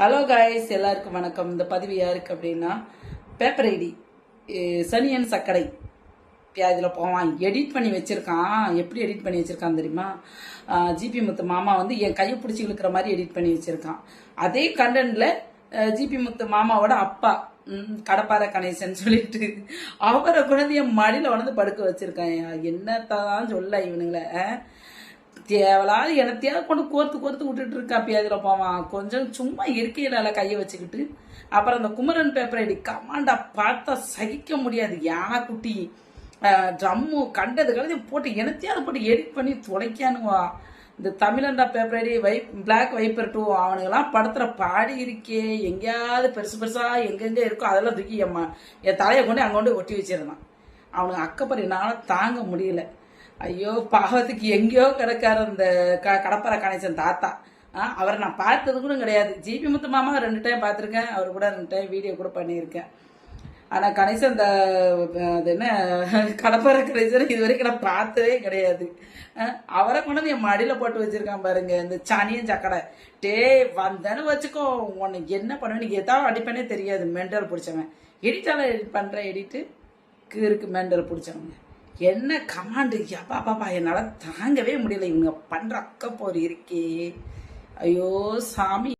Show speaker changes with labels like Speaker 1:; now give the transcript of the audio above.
Speaker 1: Hello guys எல்லாருக்கும் வணக்கம். இந்த பதிவு யாருக்கு அப்படின்னா பேப்பர் ஐடி சனியன் சக்கடை இதில் போவான். எடிட் பண்ணி வச்சுருக்கான். எப்படி எடிட் பண்ணி வச்சுருக்கான் தெரியுமா? ஜிபி முத்து மாமா வந்து என் கையை பிடிச்சி இழுக்கிற மாதிரி எடிட் பண்ணி வச்சுருக்கான். அதே கண்டென்ட்ல ஜிபி முத்து மாமாவோட அப்பா ம், கடப்பார கணேசன் சொல்லிட்டு அவரை குழந்தைய மடியில் வந்து படுக்க வச்சுருக்கான். என்னத்தான் சொல்ல இவனுங்களை தேவலாது எனத்தையாவது கொண்டு கோர்த்து கோர்த்து விட்டுட்டு இருக்கா பியாதில் போவான் கொஞ்சம் சும்மா இருக்கையில கையை வச்சுக்கிட்டு அப்புறம் அந்த குமரன் பேப்பர் ஐடி கமாண்டா பார்த்தா சகிக்க முடியாது. யானை குட்டி? ட்ரம்மு கண்டது கழுதி போட்டு எனத்தையாவது போட்டு எடிட் பண்ணி துடைக்கானுவா. இந்த தமிழண்டா paper ID by black wiper two அவனுங்கெல்லாம் படத்துல பாடி இருக்கே எங்கேயாவது பெருசு பெருசா எங்கெங்கே இருக்கோ அதெல்லாம் தூக்கி என் என் தலையை கொண்டு அங்கே கொண்டு ஒட்டி வச்சிருந்தான். அவனுக்கு அக்கப்பர் என்னால தாங்க முடியல. ஐயோ பாவத்துக்கு எங்கேயோ கிடக்காரு அந்த க கடப்பரை கணேசன் தாத்தா. ஆ, அவரை நான் பார்த்தது கூட கிடையாது. ஜிபி முத்து மாமா ரெண்டு டைம் பார்த்துருக்கேன். அவர் கூட ரெண்டு டைம் வீடியோ கூட பண்ணியிருக்கேன். ஆனால் கணேசன் இந்த அது என்ன கடப்பரை கணேசன் இது வரைக்கும் நான் பார்த்ததே கிடையாது. அவரை கொண்டு என் மடியில் போட்டு வச்சுருக்கான் பாருங்க இந்த சனியும் சக்கடை டே வந்தேன்னு வச்சுக்கோ உனக்கு என்ன பண்ணுவேன் நீங்க எதாவது அடிப்பேனே தெரியாது மெண்டல் பிடிச்சவன். எடிட்டால எடிட் பண்ணுறேன் எடிட்டு இருக்கு மெண்டல் பிடிச்சவங்க. என்ன கமாண்டு அப்பா பாப்பா என்னால் தாங்கவே முடியல. இவங்க பண்ற அக்கப்போர் இருக்கே. ஐயோ சாமி.